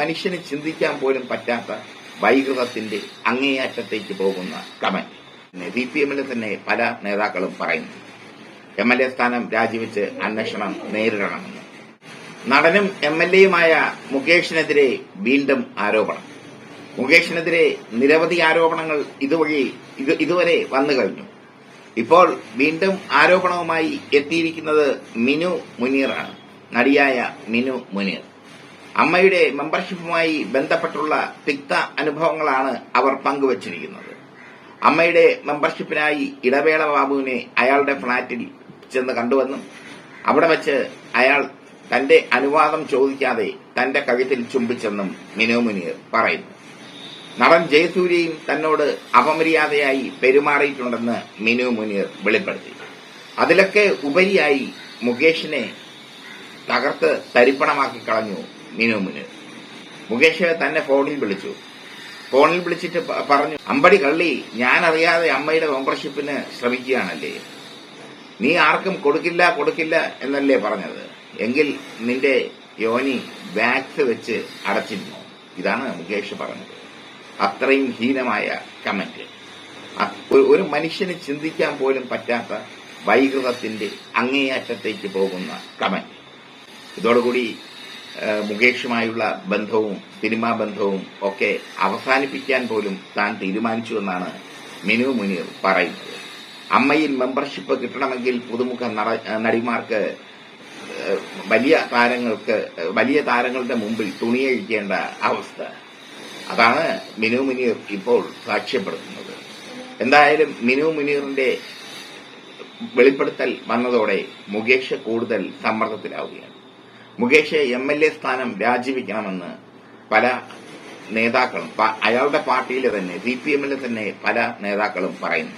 മനുഷ്യന് ചിന്തിക്കാൻ പോലും പറ്റാത്ത വൈകൃതത്തിന്റെ അങ്ങേയറ്റത്തേക്ക് പോകുന്ന കമന്റ് സി പി എമ്മിലെ തന്നെ പല നേതാക്കളും പറയുന്നു. എം എൽ എ സ്ഥാനം രാജിവെച്ച് അന്വേഷണം നേരിടണമെന്ന് നടനും എം എൽ എയുമായ മുകേഷിനെതിരെ വീണ്ടും ആരോപണം. മുകേഷിനെതിരെ നിരവധി ആരോപണങ്ങൾ ഇതുവഴി ഇതുവരെ വന്നു കഴിഞ്ഞു. ഇപ്പോൾ വീണ്ടും ആരോപണവുമായി എത്തിയിരിക്കുന്നത് മിനു മുനീറാണ് നടിയായ മിനു മുനീർ. അമ്മയുടെ മെമ്പർഷിപ്പുമായി ബന്ധപ്പെട്ടുള്ള തിക്ത അനുഭവങ്ങളാണ് അവർ പങ്കുവച്ചിരിക്കുന്നത്. അമ്മയുടെ മെമ്പർഷിപ്പിനായി ഇടവേള ബാബുവിനെ അയാളുടെ ഫ്ളാറ്റിൽ ചെന്ന് കണ്ടുവന്നും. അവിടെ വച്ച് അയാൾ തന്റെ അനുവാദം ചോദിക്കാതെ തന്റെ കഴുത്തിൽ ചുംബിച്ചെന്നും മിനു മുനീർ പറയുന്നു. നടൻ ജയസൂര്യയും തന്നോട് അപമര്യാദയായി പെരുമാറിയിട്ടുണ്ടെന്ന് മിനു മുനീർ വെളിപ്പെടുത്തി. അതിലൊക്കെ ഉപരിയായി മുകേഷിനെ തകർത്ത് തരിപ്പണമാക്കി കളഞ്ഞു മുനീർ മുകേഷ് തന്നെ ഫോണിൽ വിളിച്ചു. ഫോണിൽ വിളിച്ചിട്ട് പറഞ്ഞു അമ്പടി കള്ളി ഞാൻ അറിയാതെ അമ്മയുടെ മെമ്പർഷിപ്പിന് ശ്രമിക്കുകയാണല്ലേ? നീ ആർക്കും കൊടുക്കില്ല കൊടുക്കില്ല എന്നല്ലേ പറഞ്ഞത്? എങ്കിൽ നിന്റെ യോനി വാക്സ് വെച്ച് അടച്ചിരുന്നു? ഇതാണ് മുകേഷ് പറഞ്ഞത്. അത്രയും ഹീനമായ കമന്റ്. ഒരു- മനുഷ്യന് ചിന്തിക്കാൻ പോലും പറ്റാത്ത വൈകൃതത്തിന്റെ അങ്ങേയറ്റത്തേക്ക് പോകുന്ന കമന്റ്. ഇതോടുകൂടി മുകേഷുമായുള്ള ബന്ധവും സിനിമാ ബന്ധവും ഒക്കെ അവസാനിപ്പിക്കാൻ പോലും താൻ തീരുമാനിച്ചുവെന്നാണ് മിനു മുനീർ പറയുന്നത്. അമ്മയിൽ മെമ്പർഷിപ്പ് കിട്ടണമെങ്കിൽ പുതുമുഖ നടിമാർക്ക് വലിയ താരങ്ങൾക്ക് വലിയ താരങ്ങളുടെ മുമ്പിൽ തുണിയഴിക്കേണ്ട അവസ്ഥ. അതാണ് മിനു മുനീർ ഇപ്പോൾ സാക്ഷ്യപ്പെടുത്തുന്നത്. എന്തായാലും മിനു മുനീറിന്റെ വെളിപ്പെടുത്തൽ വന്നതോടെ മുകേഷ് കൂടുതൽ സമ്മർദ്ദത്തിലാവുകയാണ്. മുകേഷ് എം എൽ എ സ്ഥാനം രാജിവെക്കണമെന്ന് പല നേതാക്കളും അയാളുടെ പാർട്ടിയിലെ തന്നെ സി പി എമ്മിലെ തന്നെ പല നേതാക്കളും പറയുന്നു.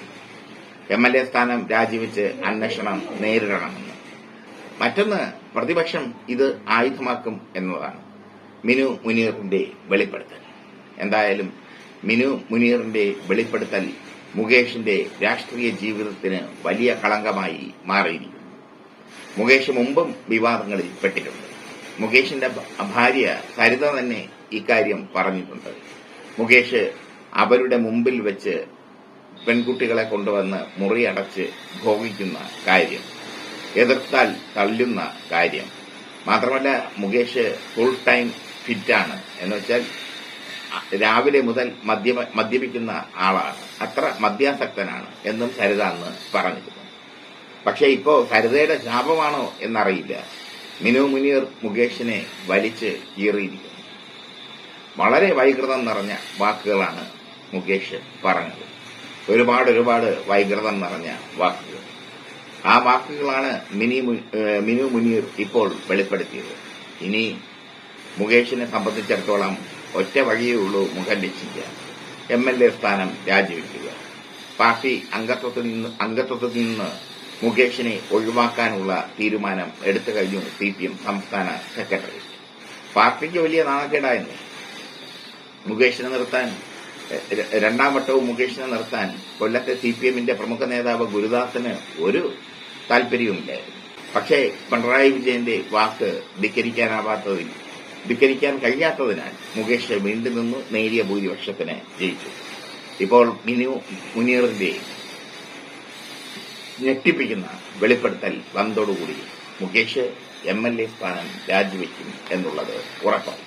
എം എൽ എ സ്ഥാനം രാജിവെച്ച് അന്വേഷണം നേരിടണമെന്ന്. മറ്റൊന്ന് പ്രതിപക്ഷം ഇത് ആയുധമാക്കും എന്നതാണ്. മിനു മുനീറിന്റെ വെളിപ്പെടുത്തൽ. എന്തായാലും മിനു മുനീറിന്റെ വെളിപ്പെടുത്തൽ മുകേഷിന്റെ രാഷ്ട്രീയ ജീവിതത്തിന് വലിയ കളങ്കമായി മാറിയിരിക്കുന്നു. മുകേഷ് മുമ്പും വിവാദങ്ങളിൽ പെട്ടിട്ടുണ്ട്. മുകേഷിന്റെ ഭാര്യ സരിത തന്നെ ഇക്കാര്യം പറഞ്ഞിട്ടുണ്ട്. മുകേഷ് അവരുടെ മുമ്പിൽ വെച്ച് പെൺകുട്ടികളെ കൊണ്ടുവന്ന് മുറിയടച്ച് ഭോഗിക്കുന്ന കാര്യം എതിർത്താൽ തള്ളുന്ന കാര്യം. മാത്രമല്ല മുകേഷ് ഫുൾ ടൈം ഫിറ്റാണ് എന്ന് വെച്ചാൽ രാവിലെ മുതൽ മദ്യ മദ്യപിക്കുന്ന ആളാണ്. അത്ര മദ്യാസക്തനാണ് എന്നും സരിത അന്ന് പറഞ്ഞിരുന്നു. പക്ഷെ ഇപ്പോ സരിതയുടെ ശാപമാണോ എന്നറിയില്ല. മിനു മുനീർ മുകേഷിനെ വലിച്ച് കീറിയിരിക്കുന്നു. വളരെ വൈകൃതം നിറഞ്ഞ വാക്കുകളാണ് മുകേഷ് പറഞ്ഞത്. ഒരുപാട് ഒരുപാട് വൈകൃതം നിറഞ്ഞ വാക്കുകൾ. ആ വാക്കുകളാണ് മിനി മിനു മുനീർ ഇപ്പോൾ വെളിപ്പെടുത്തിയത്. ഇനി മുകേഷിനെ സംബന്ധിച്ചിടത്തോളം ഒറ്റ വഴിയേ ഉള്ളൂ മുഖം രക്ഷിക്കുക. എം എൽ എ സ്ഥാനം രാജിവെക്കുക. പാർട്ടി അംഗത്വത്തിൽ നിന്ന് അംഗത്വത്തിൽ നിന്ന് മുകേഷിനെ ഒഴിവാക്കാനുള്ള തീരുമാനം എടുത്തു കഴിഞ്ഞു സി പി എം സംസ്ഥാന സെക്രട്ടറി. പാർട്ടിക്ക് വലിയ നാണക്കേടായിരുന്നു. മുകേഷിനെ നിർത്താൻ രണ്ടാം വട്ടവും മുകേഷിനെ നിർത്താൻ കൊല്ലത്തെ സി പി എമ്മിന്റെ പ്രമുഖ നേതാവ് ഗുരുദാസിന് ഒരു താല്പര്യവുമില്ലായിരുന്നു. പക്ഷേ പിണറായി വിജയന്റെ വാക്ക് ധിക്കരിക്കാനാവാത്തതിൽ ധിക്കരിക്കാൻ കഴിയാത്തതിനാൽ മുകേഷ് വീണ്ടും നിന്നു നേരിയ ഭൂരിപക്ഷത്തിന് ജയിച്ചു. ഇപ്പോൾ മിനു മുനീറിന്റെ ഞെട്ടിപ്പിക്കുന്ന വെളിപ്പെടുത്തൽ വന്നതോടുകൂടി മുകേഷ് എം എൽ എ സ്ഥാനം രാജിവെക്കും എന്നുള്ളത് ഉറപ്പായി.